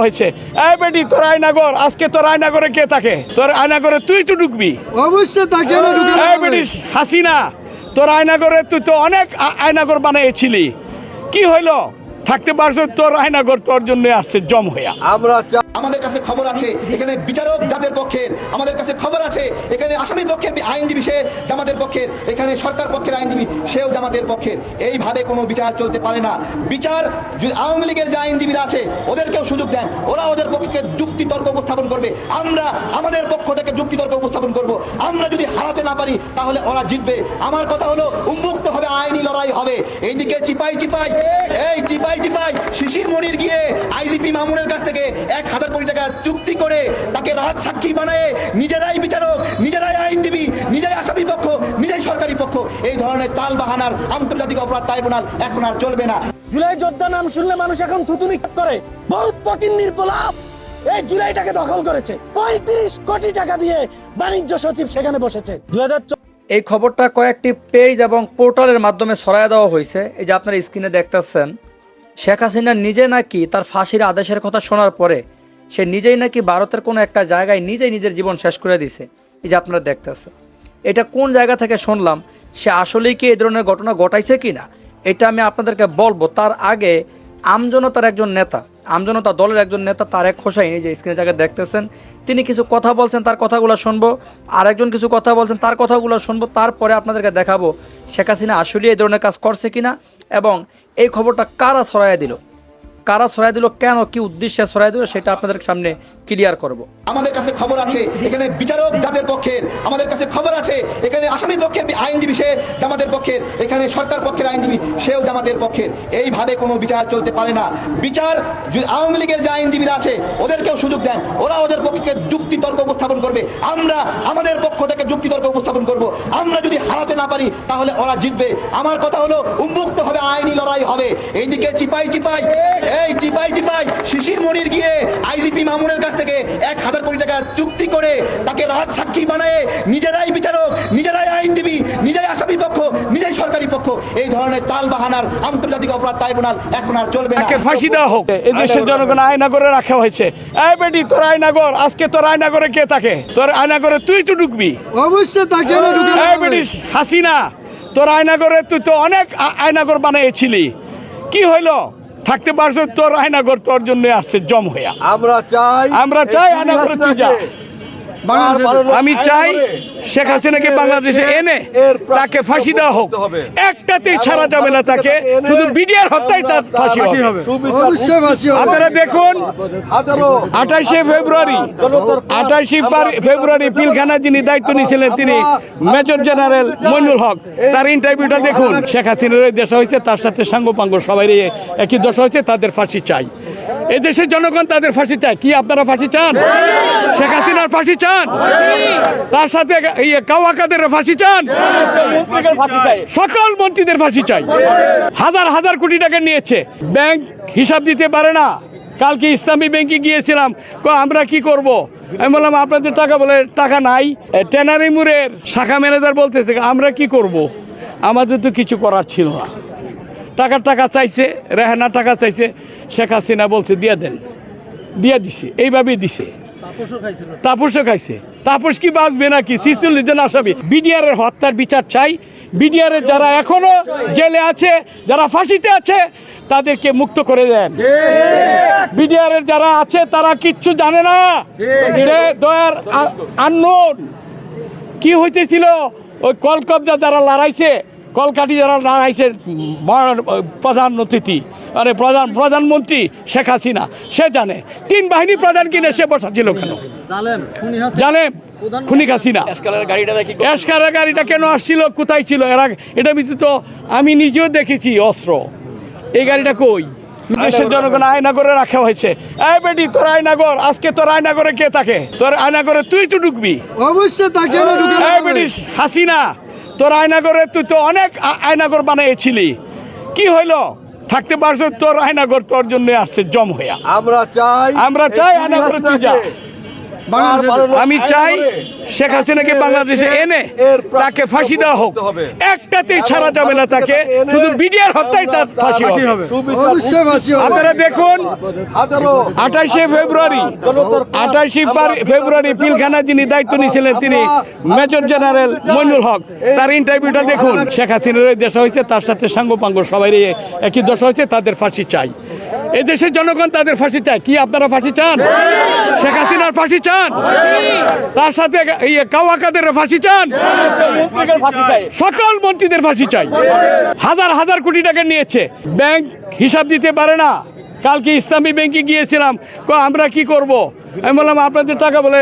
হয়েছে। এই বেটি তোর আয়নাগর আজকে তোর আয়নাগরে কে থাকে? তোর আয়নাগরে তুই তো ঢুকবি। অবশ্যই তাকে এই বেটি হাসিনা তোর আয়নাগরে তুই তো অনেক আয়নাগর বানিয়েছিলি। কি হইল? থাকতে পারছ তোর আয়নাগর তোর জন্য আসছে জম হইয়া। আমরা আমাদের কাছে খবর আছে, এখানে বিচারক যাদের পক্ষের, আমাদের কাছে খবর আছে, এখানে আসামি পক্ষের আইনজীবী, সে জামাতের পক্ষের, এখানে সরকার পক্ষের আইনজীবী, সেও জামাতের পক্ষের। এইভাবে কোনো বিচার চলতে পারে না। বিচার আওয়ামী লীগের যে আইনজীবীরা আছে, ওদেরকেও সুযোগ দেন। ওরা ওদের পক্ষে যুক্তি তর্ক উপস্থাপন করবে। আমরা আমাদের পক্ষ থেকে যুক্তি তর্ক উপস্থাপন করব। আমরা যদি হারাতে না পারি, তাহলে ওরা জিতবে। আমার কথা হলো, উন্মুক্ত হবে, আইনি লড়াই হবে। এইদিকে চিপাই চিপাই। এই চিপাই চিপাই শিশির মনির গিয়ে আইজিপি মামুনের কাছ থেকে এক হাজার কোটি টাকা চুক্তি করে তাকে রাজ সাক্ষী বানায় নিজেরাই বিচারক নিজেরাই আইনজীবী নিজেরাই আসামি পক্ষ নিজেই সরকারি পক্ষ। এই ধরনের তাল বাহানার আন্তর্জাতিক অপরাধ ট্রাইব্যুনাল এখন আর চলবে না। জুলাই যোদ্ধা নাম শুনলে মানুষ এখন থুতুনি করে। বহুত পকিন নির্পলাপ। এই জুলাইটাকে দখল করেছে। পঁয়ত্রিশ কোটি টাকা দিয়ে বাণিজ্য সচিব সেখানে বসেছে। দুই এই খবরটা কয়েকটি পেজ এবং পোর্টালের মাধ্যমে ছড়ায় দেওয়া হয়েছে। এই যে আপনারা স্ক্রিনে দেখতেছেন শেখ হাসিনা নিজে নাকি তার ফাঁসির আদেশের কথা শোনার পরে সে নিজেই নাকি ভারতের কোনো একটা জায়গায় নিজেই নিজের জীবন শেষ করে দিছে। এই যে আপনারা দেখতেছেন এটা কোন জায়গা থেকে শুনলাম? সে আসলেই কি এই ধরনের ঘটনা ঘটাইছে কি না? এটা আমি আপনাদেরকে বলব। তার আগে আমজনতার একজন নেতা, আমজনতা দলের একজন নেতা তারেক হোসাইন, এই যে স্ক্রিনে জায়গায় দেখতেছেন তিনি কিছু কথা বলছেন, তার কথাগুলো শুনব। আরেকজন কিছু কথা বলছেন, তার কথাগুলো শুনব। তারপরে আপনাদেরকে দেখাবো শেখ হাসিনা আসলে এই ধরনের কাজ করছে কিনা এবং এই খবরটা কারা ছড়াইয়া দিল। কারা ছড়াই দিল, কেন, কি উদ্দেশ্যে ছড়াই দিল, সেটা আপনাদের সামনে ক্লিয়ার করব। আমাদের কাছে খবর আছে, এখানে বিচারক যাদের পক্ষের, আমাদের কাছে খবর আছে, এখানে আসামি পক্ষের আইনজীবী, সে জামাতের পক্ষের, এখানে সরকার পক্ষের আইনজীবী, সেও জামাতের পক্ষের। এইভাবে কোনো বিচার চলতে পারে না। বিচার আওয়ামী লীগের যে আইনজীবীরা আছে, ওদেরকেও সুযোগ দেন। ওরা ওদের পক্ষে যুক্তি তর্ক উপস্থাপন করবে। আমরা আমাদের পক্ষ থেকে যুক্তি তর্ক উপস্থাপন করব। আমরা হারাতে না পারি, তাহলে ওরা জিতবে। আমার কথা হলো উন্মুক্ত হবে আইনি লড়াই হবে। এইদিকে চিপাই চিপাই, এই চিপাই চিপাই, শিশির মনির গিয়ে আইজিপি মামুনের কাছ থেকে এক হাজার কোটি টাকা চুক্তি করে তাকে রাজ সাক্ষী বানায়। নিজেরাই বিচারক, নিজেরাই আইনজীবী, নিজেরাই আসামি নিজেই সরকারি পক্ষ এই ধরনের তাল বাহানার আন্তর্জাতিক অপরাধ ট্রাইব্যুনাল এখন আর চলবে না। ফাঁসি দেওয়া হোক। এই দেশের জনগণ আয়নাগরে রাখা হয়েছে। এই বেটি তোর আয়নাগর আজকে তোর আয়নাগরে কে থাকে? তোর আয়নাগরে তুই তো ঢুকবি। অবশ্যই তাকে এই বেটি হাসিনা তোর আয়নাগরে তুই তো অনেক আয়নাগর বানিয়েছিলি। কি হইল? থাকতে পারছ তোর আয়নাগর তোর জন্য আসছে জম হইয়া। আমরা চাই আমরা চাই আয়নাগরে তুই যা। আমি চাই শেখ হাসিনাকে বাংলাদেশে এনে তাকে ফাঁসি দেওয়া হোক। একটাতেই ছাড়া যাবে না তাকে। শুধু বিডিআর হত্যায় তার ফাঁসি হবে। অবশ্যই ফাঁসি হবে। আপনারা দেখুন আঠাশে ফেব্রুয়ারি আঠাশে ফেব্রুয়ারি পিলখানা যিনি দায়িত্ব নিয়েছিলেন তিনি মেজর জেনারেল মইনুল হক। তার ইন্টারভিউটা দেখুন। শেখ হাসিনার এই দেশে হয়েছে তার সাথে সাঙ্গপাঙ্গ সবাই একই দশা হয়েছে তাদের ফাঁসি চাই। এই দেশের জনগণ তাদের ফাঁসি চায়। কি আপনারা ফাঁসি চান? শেখ হাসিনার ফাঁসি চান? তার সাথে এই কাওয়াকাদের ফাঁসি চান? সকল মন্ত্রীদের ফাঁসি চাই। হাজার হাজার কোটি টাকা নিয়েছে। ব্যাংক হিসাব দিতে পারে না। কালকে ইসলামী ব্যাংকে গিয়েছিলাম। আমরা কি করব। আমি বললাম আপনাদের টাকা বলে টাকা নাই। এ, ট্যানারি মুরের শাখা ম্যানেজার বলতেছে আমরা কি করব। আমাদের তো কিছু করার ছিল না। টাকার টাকা চাইছে রেহানা টাকা চাইছে শেখ হাসিনা বলছে দিয়ে দেন। দিয়ে দিছে এইভাবেই দিছে। তাপসও খাইছে তাপস কি বাঁচবে নাকি? ছিচল্লিশ জন আসামি। বিডিআর এর হত্যার বিচার চাই। বিডিআর এর যারা এখনও জেলে আছে যারা ফাঁসিতে আছে তাদেরকে মুক্ত করে দেন। বিডিআর এর যারা আছে তারা কিচ্ছু জানে না। দয়ার আননোন। কি হইতেছিল? ওই কলকবজা যারা লড়াইছে কলকাটি যারা মহান- প্রধান অতিথি মানে প্রধান প্রধানমন্ত্রী শেখ হাসিনা সে জানে। তিন বাহিনী প্রধান কিনে সে বসাছিল কেন? জানে খুনি হাসিনা। এসকারের গাড়িটা কেন আসছিল কোথায় ছিল? এরা এটা ভিতরে তো আমি নিজেও দেখেছি অস্ত্র। এই গাড়িটা কই? দেশের জনগণ আয়নাগরে। রাখা হয়েছে। এই বেটি তোর আয়নাগর আজকে তোর আয়নাগরে কে থাকে? তোর আয়নাগরে তুই তো ঢুকবি। অবশ্যই তাকে ঢুকে এই বেটি হাসিনা। তোর আয়নাগরে তুই তো অনেক আয়নাগর বানিয়েছিলি। কি হইল? থাকতে পারছ তোর আয়নাগর তোর জন্য আসছে জম হইয়া। আমরা চাই আমরা চাই আয়নাগর তুই যা। আমি চাই শেখ হাসিনাকে বাংলাদেশে এনে তাকে ফাঁসি দেওয়া হোক। একটাতেই ছাড়া যাবে না তাকে শুধু বিডিআর হত্যায় তার ফাঁসি হবে। আপনারা দেখুন আঠাশে ফেব্রুয়ারি আঠাশে ফেব্রুয়ারি পিলখানা যিনি দায়িত্ব নিয়েছিলেন তিনি মেজর জেনারেল মইনুল হক। তার ইন্টারভিউটা দেখুন। শেখ হাসিনার দেশে হয়েছে তার সাথে সাঙ্গপাঙ্গ সবাই একই দশা হয়েছে তাদের ফাঁসি চাই। এই দেশের জনগণ তাদের ফাঁসি চায়। কি আপনারা ফাঁসি চান? শেখ হাসিনার ফাঁসি চান? তার সাথে কাওয়াকাদের ফাঁসি চান? সকল মন্ত্রীদের ফাঁসি চাই। হাজার হাজার কোটি টাকা নিয়েছে। ব্যাংক হিসাব দিতে পারে না। কালকে ইসলামী ব্যাংকে গিয়েছিলাম। আমরা কি করব? আমি বললাম, আপনাদের টাকা বলে